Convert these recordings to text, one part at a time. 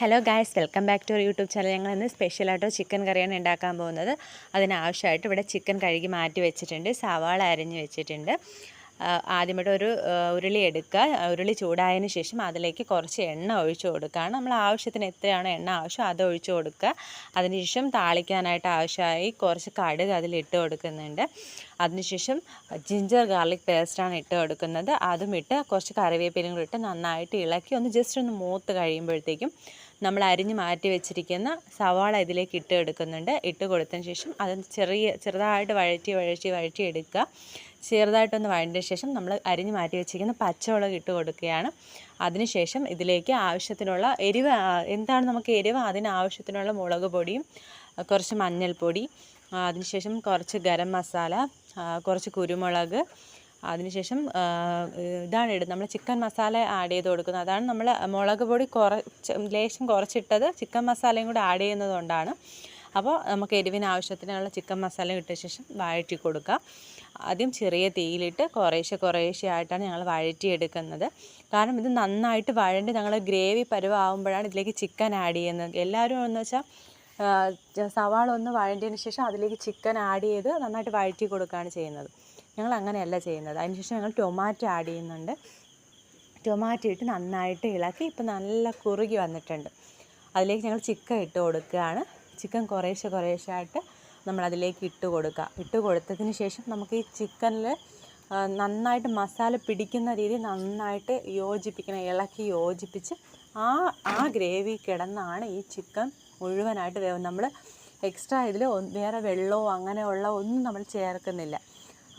Hello guys welcome back to our YouTube channel ഞങ്ങൾ ഇന്ന് സ്പെഷ്യലായിട്ട് ചിക്കൻ കറിയാണ് ഉണ്ടാക്കാൻ പോകുന്നത്. അതിനാവശ്യമായിട്ട് ഇവിടെ ചിക്കൻ കഴുകി മാറ്റി വെച്ചിട്ടുണ്ട്. സവാള അരിഞ്ഞ് വെച്ചിട്ടുണ്ട്. ആദ്യമായിട്ട് ഒരു ഉരുളി എടുക്കുക. ഉരുളി ചൂടായതിന് ശേഷം അതിലേക്ക് കുറച്ച് എണ്ണ ഒഴിച്ചു കൊടുക്കുകയാണ്. നമ്മൾ ആവശ്യത്തിന് എത്രയാണോ എണ്ണ ആവശ്യം അത് ഒഴിച്ചു കൊടുക്കുക. അതിനുശേഷം താളിക്കാനായിട്ട് ആവശ്യമായി കുറച്ച് കടുക് അതിലിട്ട് കൊടുക്കുന്നുണ്ട്. അതിനുശേഷം ജിഞ്ചർ ഗാർലിക് പേസ്റ്റാണ് ഇട്ട് കൊടുക്കുന്നത്. അതും ഇട്ട് കുറച്ച് കറിവേപ്പിലും കൂടി ഇട്ട് നന്നായിട്ട് ഇളക്കി ഒന്ന് ജസ്റ്റ് ഒന്ന് മൂത്ത് കഴിയുമ്പോഴത്തേക്കും നമ്മൾ അരിഞ്ഞ് മാറ്റി വെച്ചിരിക്കുന്ന സവാള ഇതിലേക്ക് ഇട്ട് എടുക്കുന്നുണ്ട്. ഇട്ട് കൊടുത്തതിന് ശേഷം അത് ചെറിയ ചെറുതായിട്ട് വഴറ്റി വഴറ്റി വഴറ്റി എടുക്കുക. ചെറുതായിട്ടൊന്ന് വഴറ്റിയ ശേഷം നമ്മൾ അരിഞ്ഞ് മാറ്റി വെച്ചിരിക്കുന്ന പച്ചമുളക് ഇട്ട് കൊടുക്കുകയാണ്. അതിനുശേഷം ഇതിലേക്ക് ആവശ്യത്തിനുള്ള എരിവ് എന്താണ് നമുക്ക് എരിവ്? അതിനാവശ്യത്തിനുള്ള മുളക് പൊടിയും കുറച്ച് മഞ്ഞൾപ്പൊടി അതിനുശേഷം കുറച്ച് ഗരം മസാല കുറച്ച് കുരുമുളക് അതിനുശേഷം ഇതാണ് ഇടുന്നത്. നമ്മൾ ചിക്കൻ മസാല ആഡ് ചെയ്ത് കൊടുക്കുന്നത്. അതാണ് നമ്മൾ മുളക് പൊടി കുറച്ച് ലേശം കുറച്ചിട്ടത് ചിക്കൻ മസാലയും കൂടെ ആഡ് ചെയ്യുന്നതുകൊണ്ടാണ് അപ്പോൾ നമുക്ക് എരിവിന് ആവശ്യത്തിനുള്ള ചിക്കൻ മസാല ഇട്ട ശേഷം വഴറ്റി കൊടുക്കുക. ആദ്യം ചെറിയ തീയിലിട്ട് കുറേശ്ശെ കുറേശ്ശെ ആയിട്ടാണ് ഞങ്ങൾ വഴറ്റിയെടുക്കുന്നത്. കാരണം ഇത് നന്നായിട്ട് വഴണ്ടി ഞങ്ങൾ ഗ്രേവി പരുവാകുമ്പോഴാണ് ഇതിലേക്ക് ചിക്കൻ ആഡ് ചെയ്യുന്നത്. എല്ലാവരും എന്ന് വെച്ചാൽ സവാള ഒന്ന് വഴണ്ടിയതിന് ശേഷം അതിലേക്ക് ചിക്കൻ ആഡ് ചെയ്ത് നന്നായിട്ട് വഴറ്റി കൊടുക്കുകയാണ് ചെയ്യുന്നത്. ഞങ്ങൾ അങ്ങനെയല്ല ചെയ്യുന്നത് അതിനുശേഷം ഞങ്ങൾ ടൊമാറ്റോ ആഡ് ചെയ്യുന്നുണ്ട്. ടൊമാറ്റോ ഇട്ട് നന്നായിട്ട് ഇളക്കി ഇപ്പം നല്ല കുറുകി വന്നിട്ടുണ്ട്. അതിലേക്ക് ഞങ്ങൾ ചിക്കൻ ഇട്ട് കൊടുക്കുകയാണ്. ചിക്കൻ കുറേശ്ശെ കുറേശ്ശെ ആയിട്ട് നമ്മൾ അതിലേക്ക് ഇട്ട് കൊടുക്കുക. ഇട്ട് കൊടുത്തതിന് ശേഷം നമുക്ക് ഈ ചിക്കനിൽ നന്നായിട്ട് മസാല പിടിക്കുന്ന രീതി നന്നായിട്ട് യോജിപ്പിക്കണം. ഇളക്കി യോജിപ്പിച്ച് ആ ആ ഗ്രേവി കിടന്നാണ് ഈ ചിക്കൻ മുഴുവനായിട്ട് വേവ്. നമ്മൾ എക്സ്ട്രാ ഇതിൽ വേറെ വെള്ളമോ അങ്ങനെയുള്ള ഒന്നും നമ്മൾ ചേർക്കുന്നില്ല.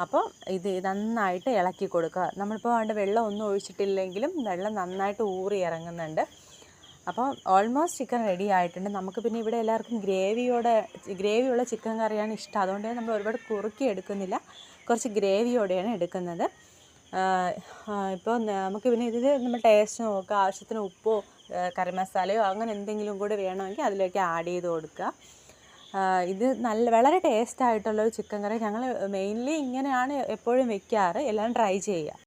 അപ്പോൾ ഇത് നന്നായിട്ട് ഇളക്കി കൊടുക്കുക. നമ്മളിപ്പോൾ വേണ്ട വെള്ളം ഒന്നും ഒഴിച്ചിട്ടില്ലെങ്കിലും വെള്ളം നന്നായിട്ട് ഊറി ഇറങ്ങുന്നുണ്ട്. അപ്പോൾ ഓൾമോസ്റ്റ് ചിക്കൻ റെഡി ആയിട്ടുണ്ട്. നമുക്ക് പിന്നെ ഇവിടെ എല്ലാവർക്കും ഗ്രേവിയോടെ ഗ്രേവിയുള്ള ചിക്കൻ കറിയാണ് ഇഷ്ടം. അതുകൊണ്ട് നമ്മൾ ഒരുപാട് കുറുക്കി എടുക്കുന്നില്ല. കുറച്ച് ഗ്രേവിയോടെയാണ് എടുക്കുന്നത്. ഇപ്പോൾ നമുക്ക് പിന്നെ ഇതിൽ നമ്മൾ ടേസ്റ്റ് നോക്കുക. ആവശ്യത്തിന് ഉപ്പോ കറി മസാലയോ അങ്ങനെ എന്തെങ്കിലും കൂടി വേണമെങ്കിൽ അതിലേക്ക് ആഡ് ചെയ്ത് കൊടുക്കുക. ഇത് നല്ല വളരെ ടേസ്റ്റ് ആയിട്ടുള്ളൊരു ചിക്കൻ കറി. ഞങ്ങൾ മെയിൻലി ഇങ്ങനെയാണ് എപ്പോഴും വെക്കാറ്. എല്ലാവരും ട്രൈ ചെയ്യുക